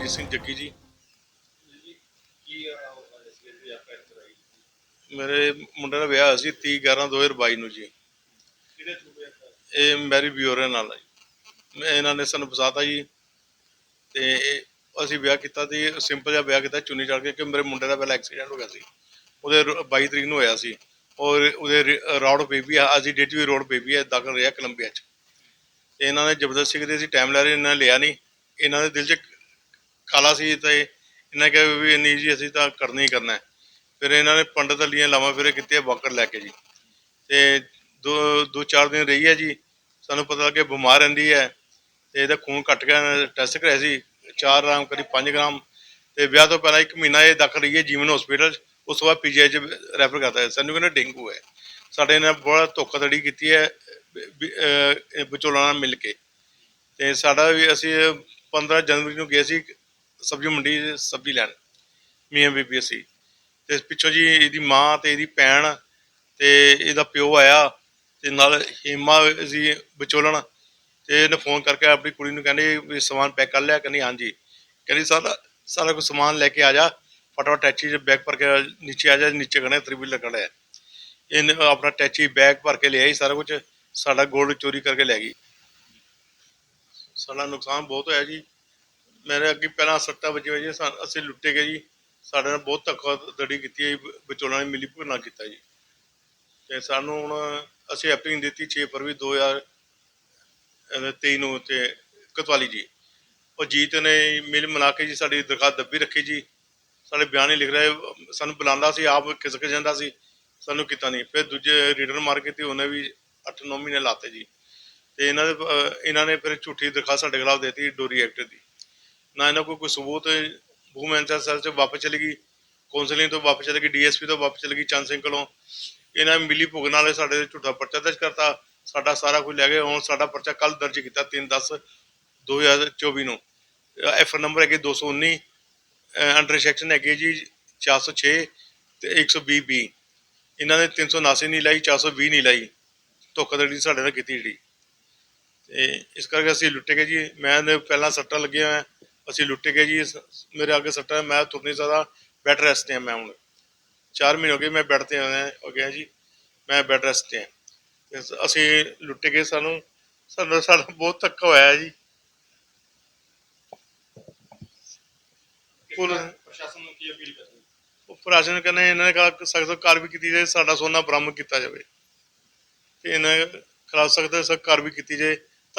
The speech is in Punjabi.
ਕੀ ਸਿੰਘ ਲਈ ਆਪਾਂ ਮੇਰੇ ਮੁੰਡੇ ਦਾ ਵਿਆਹ ਹੋਇਆ ਸੀ 30 11 2022 ਨੂੰ ਜੀ। ਇਹ ਮੈਰੀ ਬਿਓਰੇ ਨਾਲ ਜੀ। ਇਹਨਾਂ ਨੇ ਸਾਨੂੰ ਫਸਾਤਾ ਜੀ ਤੇ ਅਸੀਂ ਵਿਆਹ ਕੀਤਾ ਤੇ ਸਿੰਪਲ ਜਿਹਾ ਵਿਆਹ ਕੀਤਾ, ਚੁੰਨੀ ਚੜ ਕੇ, ਕਿ ਮੇਰੇ ਮੁੰਡੇ ਦਾ ਪਹਿਲਾਂ ਐਕਸੀਡੈਂਟ ਹੋ ਗਿਆ ਸੀ। ਉਹਦੇ ਰ- 22 ਤਰੀਕ ਨੂੰ ਹੋਇਆ ਸੀ। ਔਰ ਉਹਦੇ ਰ- ਰੌਡ ਬੇਬੀ ਆ, ਅਸੀਂ ਡੇਟ ਵੀ ਰੋਡ ਬੇਬੀ ਹੈ ਦਾਖਲ ਰਿਹਾ ਕੋਲੰਬੀਆ ਚ। ਤੇ ਇਹਨਾਂ ਨੇ ਜ਼ਬਰਦਸਤੀ ਕੀਤੀ ਸੀ ਟਾਈਮ ਲੈ ਰਹੇ, ਇਹਨਾਂ ਨੇ ਲਿਆ ਨਹੀਂ। ਇਹਨਾਂ ਦੇ ਦਿਲ 'ਚ ਕਾਲਾ ਸੀ ਤੇ ਇਹਨਾਂ ਨੇ ਕਿਹਾ ਵੀ ਨਹੀਂ ਜੀ ਅਸੀਂ ਤਾਂ ਕਰਨਾ ਹੀ ਕਰਨਾ ਹੈ। ਫਿਰ ਇਹਨਾਂ ਨੇ ਪੰਡਤ ਅਲੀਆਂ ਲਾਵਾਂ ਫੇਰੇ ਕੀਤੇ ਵਾਕਰ ਲੈ ਕੇ ਜੀ। ਤੇ ਦੋ ਦੋ ਚਾਰ ਦਿਨ ਰਹੀ ਹੈ ਜੀ, ਸਾਨੂੰ ਪਤਾ ਲੱਗਿਆ ਬਿਮਾਰ ਰਹਿੰਦੀ ਹੈ ਤੇ ਇਹਦਾ ਖੂਨ ਘਟ ਗਿਆ, ਟੈਸਟ ਕਰਾਇਆ ਸੀ 4 ਗ੍ਰਾਮ ਕਰੀ 5 ਗ੍ਰਾਮ ਤੇ ਵਿਆਹ ਤੋਂ ਪਹਿਲਾਂ ਇੱਕ ਮਹੀਨਾ ਇਹ ਦਾਖਲ ਰਹੀ ਹੈ ਜੀਵਨ ਹਸਪੀਟਲ ਉਸ ਤੋਂ ਬਾਅਦ ਪੀਜੀਆਈ ਚ ਰੈਫਰ ਕਰਤਾ ਸਾਨੂੰ ਕਹਿੰਦੇ ਡੇਂਗੂ ਹੈ। ਸਾਡੇ ਨਾਲ ਬੜਾ ਧੋਖਾਧੜੀ ਕੀਤੀ ਹੈ ਵਿਚੋਲਾ ਨਾਲ ਮਿਲ ਕੇ। ਤੇ ਸਾਡਾ ਵੀ ਅਸੀਂ 15 ਜਨਵਰੀ ਨੂੰ ਗਏ ਸੀ ਸਬਜ਼ੀ ਮੰਡੀ ਸਬਜ਼ੀ ਲੈਣ। ਮੀਆਂ ਬੀਬੀ ਅਸੀਂ। ਤੇ ਪਿੱਛੋਂ ਜੀ ਇਹਦੀ ਮਾਂ ਤੇ ਇਹਦੀ ਭੈਣ ਤੇ ਇਹਦਾ ਪਿਓ ਆਇਆ ਤੇ ਨਾਲ ਹੀਮਾ ਜੀ ਵਿਚੋਲਣ ਤੇ ਇਹਨੇ ਫੋਨ ਕਰਕੇ ਆਪਣੀ ਕੁੜੀ ਨੂੰ ਕਹਿੰਦੇ ਵੀ ਸਮਾਨ ਪੈਕ ਕਰ ਲਿਆ। ਕਹਿੰਦੀ, ਹਾਂਜੀ। ਕਹਿੰਦੀ, ਸਾਰਾ ਸਾਰਾ ਕੁਝ ਸਮਾਨ ਲੈ ਕੇ ਆ ਜਾ। ਫਟਾਫਟ ਟੈਚੀ 'ਚ ਬੈਗ ਭਰ ਕੇ ਨੀਚੇ ਆ ਜਾ। ਨੀਚੇ ਕਹਣੇ ਤ੍ਰਿਵਿਲ ਲੱਗਣਾ ਹੈ ਇਹਨੇ ਆਪਣਾ ਟੈਚੀ ਬੈਗ ਭਰ ਕੇ ਲਿਆਈ ਸਾਰਾ ਕੁਝ ਸਾਡਾ ਗੋਲਡ ਚੋਰੀ ਕਰਕੇ ਲੈ ਗਈ। ਸਾਡਾ ਨੁਕਸਾਨ ਬਹੁਤ ਹੋਇਆ ਜੀ। ਮੇਰੇ ਅੱਗੇ ਪਹਿਲਾਂ ਸੱਟਾਂ ਵੱਜੀਆਂ ਜੀ ਸਾ- ਅਸੀਂ ਲੁੱਟੇ ਗਏ ਜੀ। ਸਾਡੇ ਨਾਲ ਬਹੁਤ ਧੱਕਾਧੜੀ ਕੀਤੀ ਹੈ ਜੀ, ਵਿਚੋਲਾਂ ਨੇ ਮਿਲੀ ਭੁਗਤਣਾ ਕੀਤਾ ਜੀ। ਤੇ ਸਾਨੂੰ ਹੁਣ ਅਸੀਂ ਐਪਲਿੰਗ ਦਿੱਤੀ 6 ਫਰਵਰੀ 2023 ਨੂੰ ਤੇ ਕਤਵਾਲੀ ਜੀ। ਉਹ ਜੀਤ ਨੇ ਮਿਲ ਮਿਲਾ ਕੇ ਜੀ ਸਾਡੀ ਦਰਖਾਸਤ ਦੱਬੀ ਰੱਖੀ ਜੀ। ਸਾਡੇ ਬਿਆਨ ਹੀ ਲਿਖ ਰਿਹਾ। ਸਾਨੂੰ ਬੁਲਾਉਂਦਾ ਸੀ ਆਪ ਖਿਸਕ ਜਾਂਦਾ ਸੀ। ਸਾਨੂੰ ਕੀਤਾ ਨਹੀਂ। ਫਿਰ ਦੂਜੇ ਰੀਡਰ ਮਾਰ ਕੇ ਤੇ ਉਹਨੇ ਵੀ 8-9 ਮਹੀਨੇ ਲਾਤੇ ਜੀ। ਤੇ ਇਹਨਾਂ ਦੇ ਅਹ, ਇਹਨਾਂ ਨੇ ਫਿਰ ਝੂਠੀ ਦਰਖਾਸਤ ਸਾਡੇ ਖਿਲਾਫ ਦੇਤੀ ਡੋਰੀ ਐਕਟ ਦੀ। ਨਾ ਇਹਨਾਂ ਕੋਲ ਕੋਈ ਸਬੂਤ ਵੂਮਨ ਸੈਲ ਚ ਵਾਪਸ ਚਲੀ ਗਈ ਕਾਉਂਸਲਿੰਗ ਤੋਂ ਵਾਪਸ ਚਲੀ ਗਈ, ਡੀਐਸਪੀ ਤੋਂ ਵਾਪਸ ਚਲੀ ਗਈ, ਚੰਦ ਸਿੰਘ ਕੋਲੋਂ। ਇਹਨਾਂ ਨੇ ਮਿਲੀ ਭੁਗਤਣ ਵਾਲੇ ਸਾਡੇ ਤੇ ਝੂਠਾ ਪਰਚਾ ਦਰਜ ਕਰਤਾ। ਸਾਡਾ ਸਾਰਾ ਕੁਝ ਲੈ ਗਏ। ਹੁਣ ਸਾਡਾ ਪਰਚਾ ਕੱਲ ਦਰਜ ਕੀਤਾ 3 10 2024 ਨੂੰ। ਐਫ ਨੰਬਰ ਹੈਗੇ 219 ਅੰਡਰ ਸੈਕਸ਼ਨ ਹੈਗੇ ਜੀ 406 ਤੇ 120 ਬੀ ਇਹਨਾਂ ਨੇ 379 ਨਹੀਂ ਲਾਈ 420 ਨਹੀਂ ਲਾਈ। ਧੋਖਾਧੜੀ ਸਾਡੇ ਨਾਲ ਕੀਤੀ ਜਿਹੜੀ। ਤੇ ਇਸ ਕਰਕੇ ਅਸੀਂ ਲੁੱਟੇ ਗਏ ਜੀ। ਮੈਂ ਪਹਿਲਾਂ ਸੱਟਾਂ ਲੱਗੀਆਂ ਹੋਇਆ ਅਸੀਂ ਲੁੱਟੇ ਗਏ ਜੀ ਮੇਰੇ ਅੱਗੇ ਸੱਟਾਂ ਮੈਂ ਤੁਰ ਨਹੀਂ ਸਕਦਾ ਬੈੱਡ ਰੈਸਟ ਤੇ ਹਾਂ ਮੈਂ ਹੁਣ। 4 ਮਹੀਨੇ ਹੋ ਗਏ ਮੈਂ ਬੈੱਡ ਤੇ ਆਇਆ ਹੋ ਗਿਆ ਜੀ ਮੈਂ ਬੈੱਡ ਰੈਸਟ ਤੇ ਹਾਂ। ਅਸੀਂ ਲੁੱਟੇ ਗਏ ਸਾਨੂੰ ਸਾਨੂੰ ਸਾਡਾ ਬਹੁਤ ਧੱਕਾ ਹੋਇਆ ਜੀ। ਪ੍ਰਸ਼ਾਸਨ ਨੂੰ ਕੀ ਅਪੀਲ ਕਰਦੇ ਉਹ ਪ੍ਰਸ਼ਾਸਨ ਕਹਿੰਦੇ ਇਹਨਾਂ ਨੇ ਕਹਾ ਸਖਤ ਕਾਰਵਾਈ ਕੀਤੀ ਜਾਏ ਸਾਡਾ ਸੋਨਾ ਬਰਾਮਦ ਕੀਤਾ ਜਾਵੇ। ਤੇ ਇਹਨਾਂ ਖਿਲਾਫ ਸਖਤ ਸਖਤ ਕਾਰਵਾਈ ਕੀਤੀ ਜਾਏ।